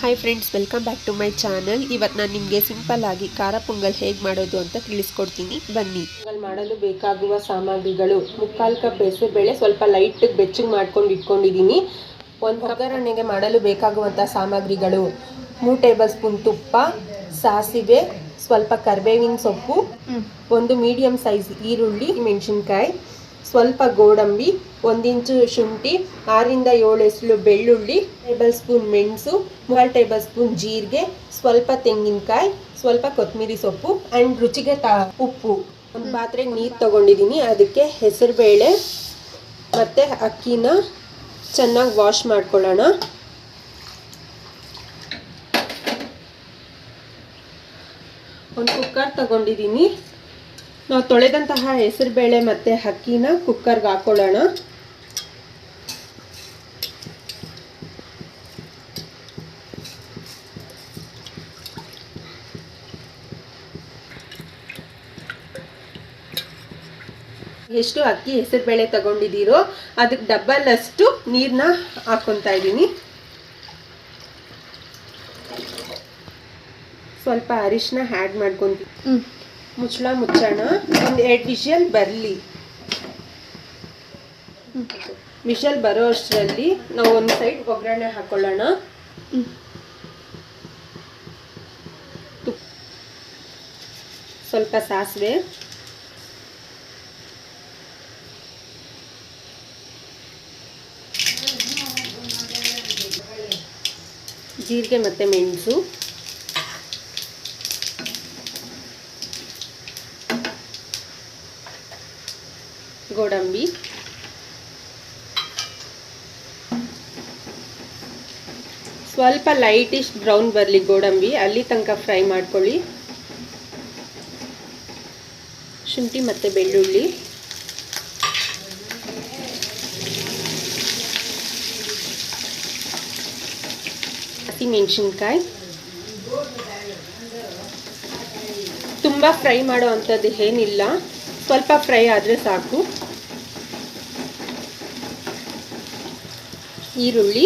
Hi friends welcome back to my channel ಇವತ್ತು ನಾನು ನಿಮಗೆ ಸಿಂಪಲ್ ಆಗಿ ಖಾರ ಪೊಂಗಲ್ ಹೇಗೆ ಮಾಡೋದು ಅಂತ ತಿಳಿಸ್ಕೊಡ್ತೀನಿ. ಬನ್ನಿ. ಪೊಂಗಲ್ ಮಾಡಲು ಬೇಕಾಗುವ ಸಾಮಗ್ರಿಗಳು. ಮುಕ್ಕಾಲು ಕಪ್ ಹೆಸರುಬೇಳೆ ಸ್ವಲ್ಪ ಲೈಟ್ ಬೆಚ್ಚಗೆ ಮಾಡ್ಕೊಂಡು ಇಟ್ಕೊಂಡಿದ್ದೀನಿ ಒಂದು ಒಗ್ಗರಣೆಗೆ ಮಾಡಲು ಬೇಕಾಗುವಂಥ ಸಾಮಗ್ರಿಗಳು. ಮೂರು ಟೇಬಲ್ ಸ್ಪೂನ್ ತುಪ್ಪ ಸಾಸಿವೆ ಸ್ವಲ್ಪ ಕರ್ಬೇವಿನ ಸೊಪ್ಪು ಒಂದು ಮೀಡಿಯಮ್ ಸೈಜ್ ಈರುಳ್ಳಿ ಮೆಣಸಿನ್ಕಾಯಿ ಸ್ವಲ್ಪ ಗೋಡಂಬಿ, ಒಂದಿಂಚು ಶುಂಠಿ, ಆರಿಂದ ಏಳು ಎಸಳು ಬೆಳ್ಳುಳ್ಳಿ, ಟೇಬಲ್ ಸ್ಪೂನ್ ಮೆಣಸು ಮೂರು ಟೇಬಲ್ ಸ್ಪೂನ್ ಜೀರಿಗೆ, ಸ್ವಲ್ಪ ತೆಂಗಿನಕಾಯಿ, ಸ್ವಲ್ಪ ಕೊತ್ತಂಬರಿ ಸೊಪ್ಪು ಆ್ಯಂಡ್ ರುಚಿಗೆ ತ ಉಪ್ಪು. ಒಂದು ಪಾತ್ರೆಗೆ ನೀರು ತೊಗೊಂಡಿದ್ದೀನಿ ಅದಕ್ಕೆ ಹೆಸರುಬೇಳೆ ಮತ್ತು ಅಕ್ಕಿನ ಚೆನ್ನಾಗಿ ವಾಶ್ ಮಾಡ್ಕೊಳ್ಳೋಣ. ಒಂದು ಕುಕ್ಕರ್ ತಗೊಂಡಿದ್ದೀನಿ ನಾವು ತೊಳೆದಂತಹ ಹೆಸರುಬೇಳೆ ಮತ್ತು ಅಕ್ಕಿನ ಕುಕ್ಕರ್ಗೆ ಹಾಕೊಳ್ಳೋಣ. ಎಷ್ಟು ಅಕ್ಕಿ ಹೆಸರುಬೇಳೆ ತಗೊಂಡಿದ್ದೀರೋ ಅದಕ್ಕೆ ಡಬಲ್ ಅಷ್ಟು ನೀರನ್ನ ಹಾಕ್ಕೊತಾ ಇದ್ದೀನಿ. ಸ್ವಲ್ಪ ಅರಿಶಿನ ಆ್ಯಡ್ ಮಾಡ್ಕೊತೀನಿ ಮುಚ್ಚಳ ಮುಚ್ಚೋಣ, ಒಂದು ಎರಡು ವಿಷಲ್ ಬರಲಿ. ವಿಷಲ್ ಬರೋ ಅಷ್ಟರಲ್ಲಿ ನಾವು ಒಂದು ಸೈಡ್ ಒಗ್ಗರಣೆ ಹಾಕೊಳ್ಳೋಣ. ಸ್ವಲ್ಪ ಸಾಸಿವೆ. ಜೀರಿಗೆ ಮತ್ತು ಮೆಣಸು. ಗೋಡಂಬಿ. ಸ್ವಲ್ಪ ಲೈಟಿಶ್ ಬ್ರೌನ್ ಬರಲಿ ಗೋಡಂಬಿ, ಅಲ್ಲಿ ತನಕ ಫ್ರೈ ಮಾಡ್ಕೊಳ್ಳಿ. ಶುಂಠಿ ಮತ್ತು ಬೆಳ್ಳುಳ್ಳಿ. ಹಸಿಮೆಣಸಿನ್ಕಾಯಿ ತುಂಬ ಫ್ರೈ ಮಾಡೋ ಅಂಥದ್ದು ಏನಿಲ್ಲ. ಸ್ವಲ್ಪ ಫ್ರೈ ಆದರೆ ಸಾಕು. ಈರುಳ್ಳಿ.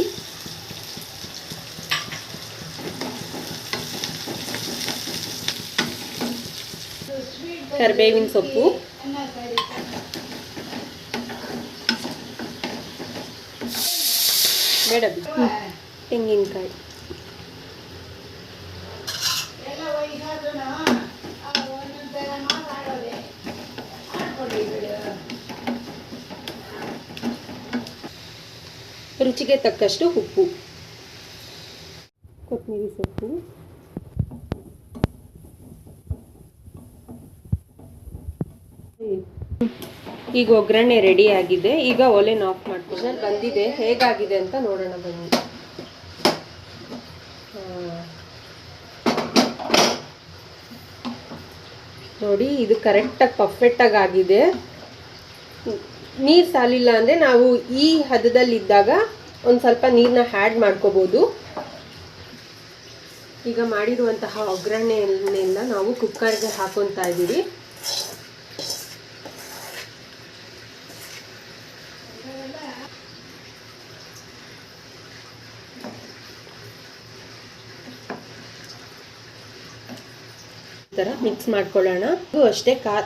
ಕರಿಬೇವಿನ ಸೊಪ್ಪು. ಬೇಡ ಬಿಡು. ತೆಂಗಿನಕಾಯಿ. ರುಚಿಗೆ ತಕ್ಕಷ್ಟು ಉಪ್ಪು. ಕೊತ್ತಂಬರಿ ಸೊಪ್ಪು. ಈಗ ಒಗ್ಗರಣೆ ರೆಡಿ ಆಗಿದೆ. ಈಗ ಒಲೆನ ಆಫ್ ಮಾಡ್ಕೊಂಡು ಬಂದಿದೆ. ಹೇಗಾಗಿದೆ ಅಂತ ನೋಡೋಣ ಬನ್ನಿ. ನೋಡಿ, ಇದು ಕರೆಕ್ಟಾಗಿ ಪರ್ಫೆಕ್ಟಾಗಿ ಆಗಿದೆ. ನೀರು ಸಾಲಿಲ್ಲ ಅಂದರೆ ನಾವು ಈ ಹದದಲ್ಲಿದ್ದಾಗ ಒಂದು ಸ್ವಲ್ಪ ನೀರನ್ನ ಹ್ಯಾಡ್ ಮಾಡ್ಕೋಬೋದು. ಈಗ ಮಾಡಿರುವಂತಹ ಒಗ್ಗರಣೆಯನ್ನೆಲ್ಲ ನಾವು ಕುಕ್ಕರ್ಗೆ ಹಾಕೊತಾ ಇದ್ದೀವಿ. ಥರ ಮಿಕ್ಸ್ ಮಾಡ್ಕೊಳ್ಳೋಣ. ಅಷ್ಟೇ ಖಾರ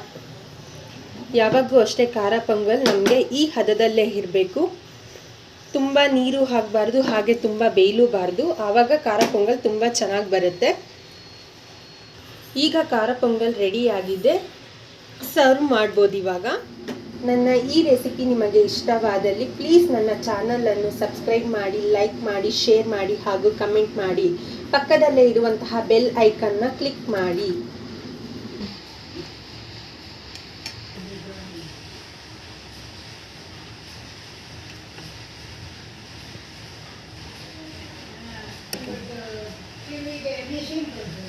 ಯಾವಾಗೂ ಅಷ್ಟೇ ಖಾರ ಪೊಂಗಲ್ ನಮಗೆ ಈ ಹದದಲ್ಲೇ ಇರಬೇಕು. ತುಂಬ ನೀರು ಹಾಕಬಾರ್ದು, ಹಾಗೆ ತುಂಬ ಬೇಯಲೂಬಾರ್ದು. ಆವಾಗ ಖಾರ ಪೊಂಗಲ್ ತುಂಬ ಚೆನ್ನಾಗಿ ಬರುತ್ತೆ. ಈಗ ಖಾರ ಪೊಂಗಲ್ ರೆಡಿ ಆಗಿದೆ. ಸರ್ವ್ ಮಾಡ್ಬೋದು ಇವಾಗ. ನನ್ನ ಈ ರೆಸಿಪಿ ನಿಮಗೆ ಇಷ್ಟವಾದಲ್ಲಿ ಪ್ಲೀಸ್ ನನ್ನ ಚಾನಲನ್ನು ಸಬ್ಸ್ಕ್ರೈಬ್ ಮಾಡಿ ಲೈಕ್ ಮಾಡಿ ಶೇರ್ ಮಾಡಿ ಹಾಗೂ ಕಮೆಂಟ್ ಮಾಡಿ. ಪಕ್ಕದಲ್ಲೇ ಇರುವಂತಹ ಬೆಲ್ ಐಕನ್ನ ಕ್ಲಿಕ್ ಮಾಡಿ. Thank you.